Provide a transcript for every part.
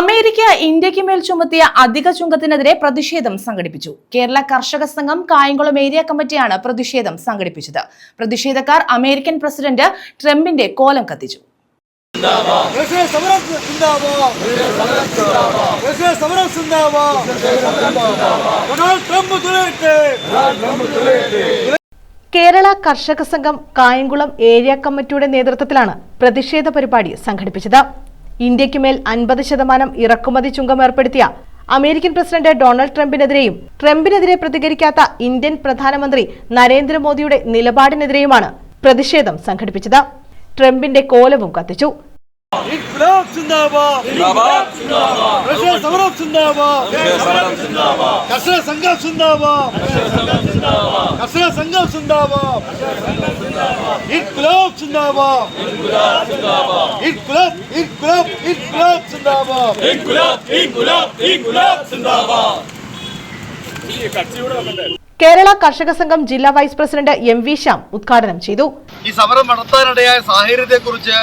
America ഇന്ത്യയ്ക്ക് മേൽ ചുമത്തിയ അധിക ചുങ്കത്തിനെതിരെ പ്രതിഷേധം സംഘടിപ്പിച്ചു. കേരള കർഷക സംഘം കായംകുളം ഏരിയ കമ്മിറ്റിയാണ് പ്രതിഷേധം സംഘടിപ്പിച്ചത്. പ്രതിഷേധക്കാർ അമേരിക്കൻ പ്രസിഡന്റ് ട്രംപിന്റെ കോലം കത്തിച്ചു. കേരള കർഷക സംഘം കായംകുളം ഏരിയ കമ്മിറ്റിയുടെ നേതൃത്വത്തിലാണ് പ്രതിഷേധ പരിപാടി സംഘടിപ്പിച്ചത്. ഇന്ത്യക്കുമേൽ അൻപത് ശതമാനം ഇറക്കുമതി ചുങ്കം ഏർപ്പെടുത്തിയ അമേരിക്കൻ പ്രസിഡന്റ് ഡൊണാൾഡ് ട്രംപിനെതിരെയും ട്രംപിനെതിരെ പ്രതികരിക്കാത്ത ഇന്ത്യൻ പ്രധാനമന്ത്രി നരേന്ദ്രമോദിയുടെ നിലപാടിനെതിരെയുമാണ് പ്രതിഷേധം സംഘടിപ്പിച്ചത്. ട്രംപിന്റെ കോലവും കത്തിച്ചു. ഇൻക്ലാബ് സിന്ദാബാദ്. ദേശീയ സമരം സിന്ദാബാദ്. കർഷക സംഘം സിന്ദാബാദ്. കർഷക സംഘം സിന്ദാബാദ്. ഇൻക്ലാബ് സിന്ദാബാദ്. ഇൻക്ലാബ് ഇൻക്ലാബ് ഇൻക്ലാബ് സിന്ദാബാദ്. കേരള കർഷക സംഘം ജില്ലാ vice president M V Shyam ഉദ്ഘാടനം ചെയ്തു. ഈ സമരം നടത്താനിടയായ സാഹചര്യത്തെക്കുറിച്ച്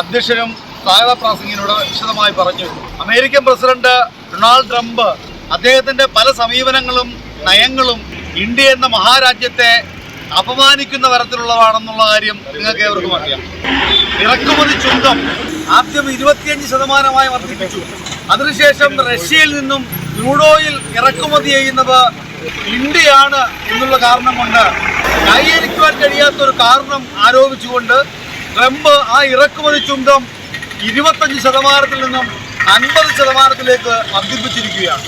അധ്യക്ഷനും സ്വാഗത പ്രാസംഗികനോട് വിശദമായി പറഞ്ഞു. അമേരിക്കൻ പ്രസിഡന്റ് ഡൊണാൾഡ് ട്രംപ് അദ്ദേഹത്തിന്റെ പല സമീപനങ്ങളും നയങ്ങളും ഇന്ത്യ എന്ന മഹാരാജ്യത്തെ അപമാനിക്കുന്ന തരത്തിലുള്ളതാണെന്നുള്ള കാര്യം നിങ്ങൾക്ക് ഏവർക്കും അറിയാം. ഇറക്കുമതി ചുങ്കം ആദ്യം ഇരുപത്തിയഞ്ച് ശതമാനമായി വർദ്ധിപ്പിച്ചു. അതിനുശേഷം റഷ്യയിൽ നിന്നും ക്രൂഡ് ഓയിൽ ഇറക്കുമതി ചെയ്യുന്നത് ഇന്ത്യയാണ് എന്നുള്ള കാരണം കൊണ്ട് കഴിയാത്ത ഒരു കാരണം ആരോപിച്ചുകൊണ്ട് ട്രംപ് ആ ഇറക്കുമതി ചുങ്കം ഇരുപത്തഞ്ച് ശതമാനത്തിൽ നിന്നും അൻപത് ശതമാനത്തിലേക്ക് വർദ്ധിപ്പിച്ചിരിക്കുകയാണ്.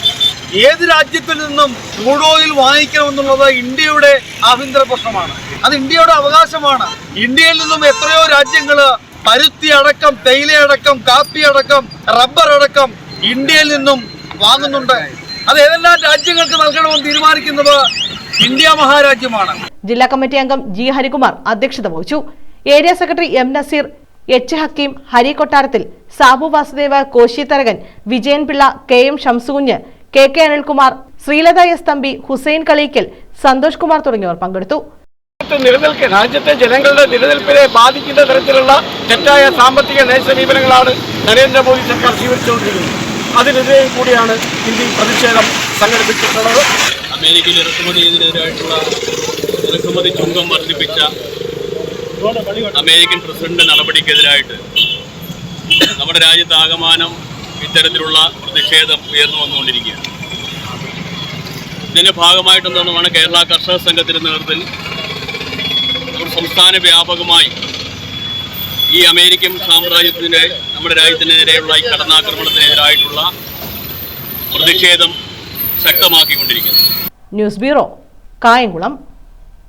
ഏത് രാജ്യത്തിൽ നിന്നും ക്രൂഡ് ഓയിൽ വാങ്ങിക്കണമെന്നുള്ളത് ഇന്ത്യയുടെ ആഭ്യന്തര പ്രശ്നമാണ്. അത് ഇന്ത്യയുടെ അവകാശമാണ്. ഇന്ത്യയിൽ നിന്നും എത്രയോ രാജ്യങ്ങൾ പരുത്തി അടക്കം തേയില അടക്കം കാപ്പി അടക്കം റബ്ബർ അടക്കം ഇന്ത്യയിൽ നിന്നും വാങ്ങുന്നുണ്ട്. അത് ഏതെല്ലാം രാജ്യങ്ങൾക്ക് നൽകണമെന്ന് തീരുമാനിക്കുന്നത് ഇന്ത്യ മഹാരാജ്യമാണ്. ജില്ലാ കമ്മിറ്റി അംഗം ജി ഹരികുമാർ അധ്യക്ഷത വഹിച്ചു. Area secretary M Naseer H Hakeem Hari Kottarathil Sabu Vasudev Koshy Tharakan Vijayan Pillai K M Shamsukunju K K Anilkumar Sreelatha S Thampi Hussain Kaleekkal Santhosh Kumar തുടങ്ങിയവർ പങ്കെടുത്തു. രാജ്യത്തെ രാജ്യത്തെ ജനങ്ങളുടെ നിലനിൽപ്പിനെ ബാധിക്കുന്ന തരത്തിലുള്ള തെറ്റായ സാമ്പത്തിക നയസമീപനങ്ങളാണ് നരേന്ദ്രമോദി സർക്കാർ സ്വീകരിച്ചുകൊണ്ടിരിക്കുന്നത്. അതിനെതിരെ കൂടിയാണ് ഇന്ത്യയിൽ പ്രതിഷേധം സംഘടിപ്പിച്ചിട്ടുള്ളത്. അമേരിക്കയിൽ ഇറക്കുമതി ചെയ്തതിനെതിരായിട്ടുള്ള ഇറക്കുമതി ചുങ്കം വർദ്ധിപ്പിച്ച അമേരിക്കൻ പ്രസിഡന്റ് നടപടിക്കെതിരായിട്ട് നമ്മുടെ രാജ്യത്താകമാനം ഇത്തരത്തിലുള്ള പ്രതിഷേധം ഉയർന്നു വന്നുകൊണ്ടിരിക്കുകയാണ്. ഇതിന്റെ ഭാഗമായിട്ടെന്താണ് കേരള കർഷക സംഘത്തിന്റെ നേതൃത്വത്തിൽ നമ്മുടെ സംസ്ഥാന വ്യാപകമായി ഈ അമേരിക്കൻ സാമ്രാജ്യത്തിന്റെ നമ്മുടെ രാജ്യത്തിനെതിരെയുള്ള ഈ കടന്നാക്രമണത്തിനെതിരായിട്ടുള്ള പ്രതിഷേധം ശക്തമാക്കിക്കൊണ്ടിരിക്കുന്നു. News bureau Kayamkulam.